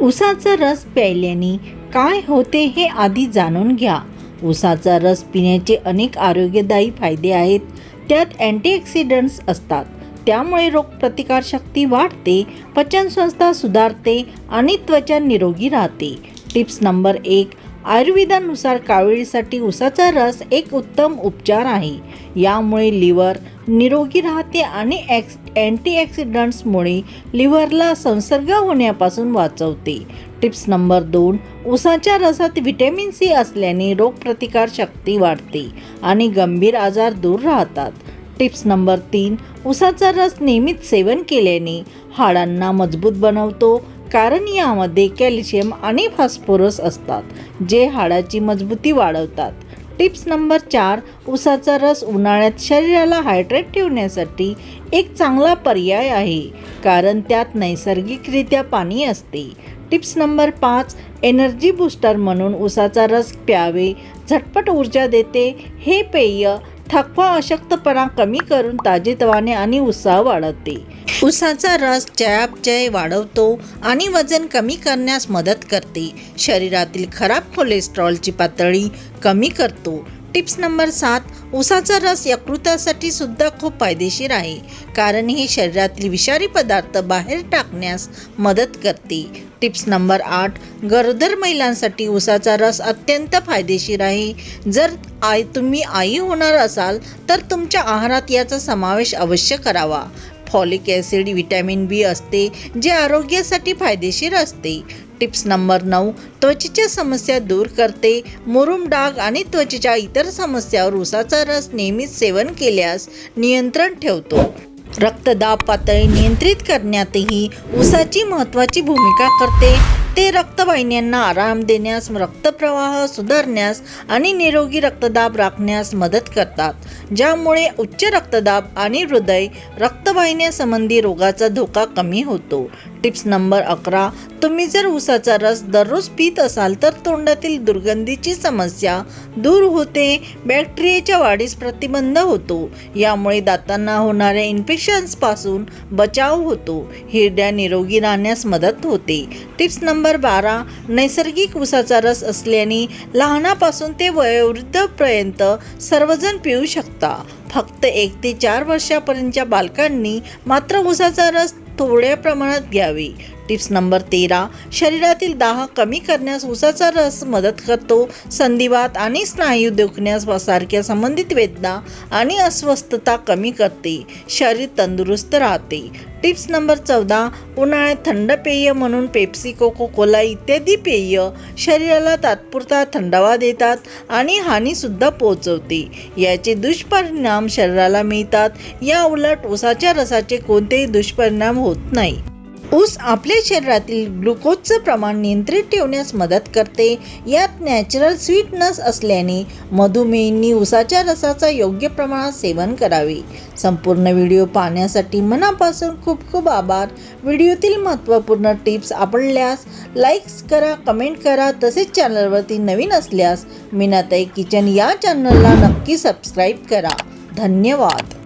उसाचा रस प्यायल्याने काय होते हे आधी जाणून घ्या. उसाचा रस पिण्याचे अनेक आरोग्यदायी फायदे आहेत. त्यात अँटीऑक्सिडंट्स असतात. त्यामुळे रोगप्रतिकारशक्ती वाढते पचनसंस्था सुधारते आणि त्वचा निरोगी राहते. टिप्स नंबर एक आयुर्वेदानुसार कावेळीसाठी उसाचा रस एक उत्तम उपचार आहे. यामुळे लिव्हर निरोगी राहते आणि ॲक्स अँटीऑक्सिडंट्समुळे लिव्हरला संसर्ग होण्यापासून वाचवते. टिप्स नंबर दोन उसाच्या रसात व्हिटॅमिन सी असल्याने रोगप्रतिकार शक्ती वाढते आणि गंभीर आजार दूर राहतात. टिप्स नंबर तीन उसाचा रस नियमित सेवन केल्याने हाडांना मजबूत बनवतो कारण यामध्ये कॅल्शियम आणि फॉस्फोरस असतात जे हाडाची मजबूती वाढवतात. टिप्स नंबर चार उसाचा रस उन्हाळ्यात शरीराला हायड्रेट ठेवण्यासाठी एक चांगला पर्याय आहे. कारण त्यात नैसर्गिकरित्या पाणी असते. टिप्स नंबर पाच एनर्जी बूस्टर म्हणून उसाचा रस प्यावे. झटपट ऊर्जा देते. हे पेय थकवा अशक्तपणा कमी करून ताजेतवाने आणि उत्साह वाढवते. उसाचा रस चयापचय वाढवतो आणि वजन कमी करण्यास मदत करते. शरीरातील खराब कोलेस्ट्रॉलची पातळी कमी करतो. टिप्स नंबर सात उसाचा रस यकृतासाठी सुद्धा खूप फायदेशीर आहे कारण हे शरीरातील विषारी पदार्थ बाहेर टाकण्यास मदत करते. टिप्स नंबर आठ गरोदर महिलांसाठी उसाचा रस अत्यंत फायदेशीर आहे. जर आई तुम्ही आई होणार असाल तर तुमच्या आहारात याचा समावेश अवश्य करावा. फॉलिक ॲसिड व्हिटॅमिन बी असते जे आरोग्यासाठी फायदेशीर असते. टिप्स नंबर नऊ त्वचेच्या समस्या दूर करते. मुरुम डाग आणि त्वचेच्या इतर समस्यावर उसाचा रस नेहमीच सेवन केल्यास नियंत्रण ठेवतो. रक्तदाब पातळी नियंत्रित करण्यातही उसाची महत्त्वाची भूमिका करते. ते रक्तवाहिन्यांना आराम देण्यास रक्तप्रवाह सुधारण्यास आणि निरोगी रक्तदाब राखण्यास मदत करतात. ज्यामुळे उच्च रक्तदाब आणि हृदय रक्तवाहिन्यासंबंधी रोगाचा धोका कमी होतो. टिप्स नंबर अकरा तुम्ही जर उसाचा रस दररोज पित असाल तर तोंडातील दुर्गंधीची समस्या दूर होते बॅक्टेरियाच्या वाढीस प्रतिबंध होतो. यामुळे दातांना होणाऱ्या इन्फेक्शन्सपासून बचाव होतो. हिरड्या निरोगी राहण्यास मदत होते. टिप्स नंबर बारा नैसर्गिक उसाचा रस असल्याने लहानापासून ते वयोवृद्धपर्यंत सर्वजण पिऊ शकता. फक्त एक ते चार वर्षापर्यंतच्या बालकांनी मात्र उसाचा रस थोड्या प्रमाणात घ्यावी. टिप्स नंबर तेरा. शरीरातील दाह कमी करण्यास उसाचा रस मदत करतो. संधिवात आणि स्नायू दुखण्यास सारख्या संबंधित वेदना आणि अस्वस्थता कमी करते. शरीर तंदुरुस्त राहते. टिप्स नंबर चौदा. उन्हाळ्यात थंड पेय म्हणून पेप्सी कोको कोला इत्यादी पेय शरीराला तात्पुरता थंडावा देतात आणि हानीसुद्धा पोहोचवते. याचे दुष्परिणाम शरीराला मिळतात. या उलट उसाच्या रसाचे कोणतेही दुष्परिणाम होत नाही. ऊस आपल्या शरीरातील ग्लुकोजचं प्रमाण नियंत्रित ठेवण्यास मदत करते. यात नॅचरल स्वीटनेस असल्याने मधुमेहींनी उसाच्या रसाचा योग्य प्रमाणात सेवन करावे. संपूर्ण व्हिडिओ पाहण्यासाठी मनापासून खूप खूप आभार. व्हिडिओतील महत्त्वपूर्ण टिप्स आवडल्यास लाईक्स करा कमेंट करा. तसेच चॅनलवरती नवीन असल्यास मीनाताई किचन या चॅनलला नक्की सबस्क्राईब करा. धन्यवाद.